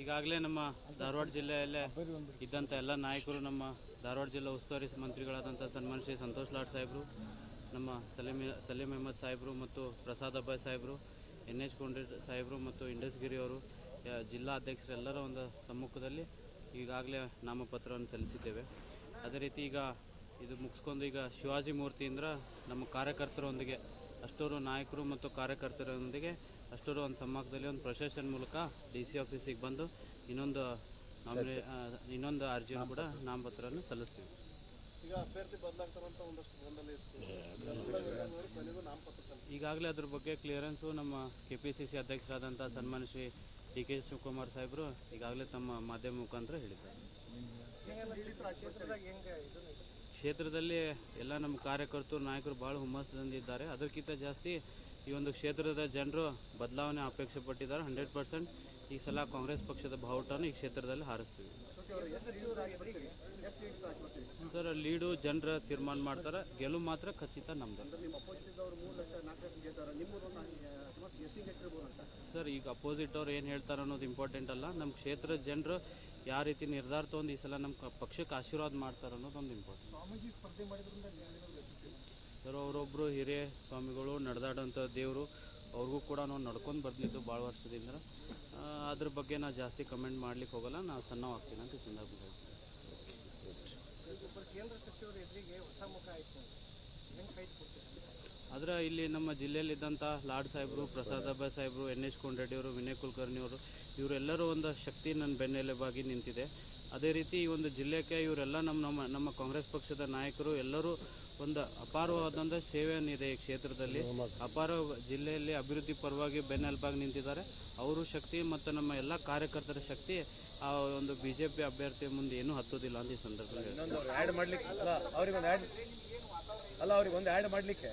ಈಗಾಗಲೇ ನಮ್ಮ ಧಾರವಾಡ ಜಿಲ್ಲೆಯಲ್ಲೇ ಇದ್ದಂಥ ಎಲ್ಲ ನಾಯಕರು, ನಮ್ಮ ಧಾರವಾಡ ಜಿಲ್ಲಾ ಉಸ್ತುವಾರಿ ಮಂತ್ರಿಗಳಾದಂಥ ಸನ್ಮಾನ್ ಶ್ರೀ ಸಂತೋಷ್ ಲಾಡ್ ಸಾಹೇಬರು, ನಮ್ಮ ಸಲೀಮ್ ಸಲೀಂ ಅಹಮದ್ ಸಾಹೇಬರು ಮತ್ತು ಪ್ರಸಾದ್ ಅಬ್ಬಾಯ್ ಸಾಹೇಬರು, ಎನ್ ಎಚ್ ಕೊಂಡ್ರೆ ಸಾಹೇಬರು ಮತ್ತು ಇಂಡಸ್ಗಿರಿ ಅವರು ಜಿಲ್ಲಾ ಅಧ್ಯಕ್ಷರೆಲ್ಲರ ಒಂದು ಸಮ್ಮುಖದಲ್ಲಿ ಈಗಾಗಲೇ ನಾಮಪತ್ರವನ್ನು ಸಲ್ಲಿಸಿದ್ದೇವೆ. ಅದೇ ರೀತಿ ಈಗ ಇದು ಮುಗಿಸ್ಕೊಂಡು ಈಗ ಶಿವಾಜಿ ಮೂರ್ತಿಯಿಂದ ನಮ್ಮ ಕಾರ್ಯಕರ್ತರೊಂದಿಗೆ ಅಷ್ಟೂರು ನಾಯಕರು ಮತ್ತು ಕಾರ್ಯಕರ್ತರೊಂದಿಗೆ ಅಷ್ಟೂರು ಒಂದು ಸಮ್ಮುಖದಲ್ಲಿ ಒಂದು ಪ್ರೊಸೆಷನ್ ಮೂಲಕ ಡಿ ಸಿ ಆಫೀಸಿಗೆ ಬಂದು ಇನ್ನೊಂದು ನಾಮಿನೇ ಇನ್ನೊಂದು ಅರ್ಜಿಯನ್ನು ಕೂಡ ನಾಮಪತ್ರವನ್ನು ಸಲ್ಲಿಸ್ತೀವಿ. ಈಗಾಗಲೇ ಅದ್ರ ಬಗ್ಗೆ ಕ್ಲಿಯರೆನ್ಸು ನಮ್ಮ ಕೆ ಪಿ ಸಿ ಸಿ ಅಧ್ಯಕ್ಷರಾದಂಥ ಸನ್ಮಾನ ಶ್ರೀ ಡಿ ಕೆ ಶಿವಕುಮಾರ್ ಸಾಹೇಬರು ಈಗಾಗಲೇ ತಮ್ಮ ಮಾಧ್ಯಮ ಮುಖಾಂತರ ಹೇಳಿದ್ದಾರೆ. ಕ್ಷೇತ್ರದಲ್ಲಿ ಎಲ್ಲ ನಮ್ಮ ಕಾರ್ಯಕರ್ತರು, ನಾಯಕರು ಭಾಳ ಹುಮ್ಮಸ್ಸದಿಂದಿದ್ದಾರೆ ಅದಕ್ಕಿಂತ ಜಾಸ್ತಿ ಈ ಒಂದು ಕ್ಷೇತ್ರದ ಜನರು ಬದಲಾವಣೆ ಅಪೇಕ್ಷೆ ಪಟ್ಟಿದ್ದಾರೆ ಹಂಡ್ರೆಡ್ ಪರ್ಸೆಂಟ್ ಈ ಸಲ ಕಾಂಗ್ರೆಸ್ ಪಕ್ಷದ ಬಾವುಟವನ್ನು ಈ ಕ್ಷೇತ್ರದಲ್ಲಿ ಹಾರಿಸ್ತೀವಿ. ಸರ್, ಲೀಡು ಜನರ ತೀರ್ಮಾನ ಮಾಡ್ತಾರೆ. ಗೆಲುವು ಮಾತ್ರ ಖಚಿತ ನಮ್ದು. ಸರ್, ಈಗ ಅಪೋಸಿಟ್ ಅವ್ರು ಏನು ಹೇಳ್ತಾರೆ ಅನ್ನೋದು ಇಂಪಾರ್ಟೆಂಟ್ ಅಲ್ಲ. ನಮ್ಮ ಕ್ಷೇತ್ರದ ಜನರು ಯಾವ ರೀತಿ ನಿರ್ಧಾರ ತೊಗೊಂಡು ಈ ಸಲ ನಮ್ಮ ಪಕ್ಷಕ್ಕೆ ಆಶೀರ್ವಾದ ಮಾಡ್ತಾರೆ ಅನ್ನೋದು ಒಂದು ಇಂಪಾರ್ಟೆಂಟ್ ಸರ್ ಅವರೊಬ್ಬರು ಹಿರಿಯ ಸ್ವಾಮಿಗಳು ನಡೆದಾಡೋಂಥ ದೇವರು ಅವ್ರಿಗೂ ಕೂಡ ನಾವು ನಡ್ಕೊಂಡು ಬಂದಿದ್ದು ಭಾಳ ವರ್ಷದಿಂದ. ಅದ್ರ ಬಗ್ಗೆ ನಾ ಜಾಸ್ತಿ ಕಮೆಂಟ್ ಮಾಡ್ಲಿಕ್ಕೆ ಹೋಗಲ್ಲ ನಾವು ಸಣ್ಣವಾಗ್ತೀನಿ ಅಂತ ಸಂದರ್ಭ ಕೇಂದ್ರ ಸಚಿವರು ಎದುರಿಗೆ ಹೊಸ ಮುಖ ಆಯಿತು? ಹೆಂಗೆ ಕೈ ಆದರೆ ಇಲ್ಲಿ ನಮ್ಮ ಜಿಲ್ಲೆಯಲ್ಲಿದ್ದಂಥ ಲಾಡ್ ಸಾಹೇಬರು, ಪ್ರಸಾದ್ ಅಬ್ಬಾಯ್ ಸಾಹೇಬರು, ಎನ್ ಎಚ್ ಕೊಂಡ್ರೆಡ್ಡಿಯವರು ವಿನಯ್ ಕುಲಕರ್ಣಿ ಅವರು, ಇವರೆಲ್ಲರೂ ಒಂದು ಶಕ್ತಿ ನನ್ನ ಬೆನ್ನೆಲುಬಾಗಿ ನಿಂತಿದೆ. ಅದೇ ರೀತಿ ಈ ಒಂದು ಜಿಲ್ಲೆಗೆ ಇವರೆಲ್ಲ ನಮ್ಮ ನಮ್ಮ ನಮ್ಮ ಕಾಂಗ್ರೆಸ್ ಪಕ್ಷದ ನಾಯಕರು ಎಲ್ಲರೂ ಒಂದು ಅಪಾರವಾದಂಥ ಸೇವೆಯನ್ನಿದೆ ಈ ಕ್ಷೇತ್ರದಲ್ಲಿ. ಅಪಾರ ಜಿಲ್ಲೆಯಲ್ಲಿ ಅಭಿವೃದ್ಧಿ ಪರವಾಗಿ ಬೆನ್ನೆಲುಬಾಗಿ ನಿಂತಿದ್ದಾರೆ. ಅವರು ಶಕ್ತಿ ಮತ್ತು ನಮ್ಮ ಎಲ್ಲ ಕಾರ್ಯಕರ್ತರ ಶಕ್ತಿ ಆ ಒಂದು ಬಿ ಜೆ ಪಿ ಅಭ್ಯರ್ಥಿ ಮುಂದೆ ಏನೂ ಹತ್ತೋದಿಲ್ಲ ಅಂತ ಈ ಸಂದರ್ಭದಲ್ಲಿ ಅಲ್ಲ ಅವ್ರಿಗೆ ಒಂದು ಆ್ಯಡ್ ಮಾಡಲಿಕ್ಕೆ.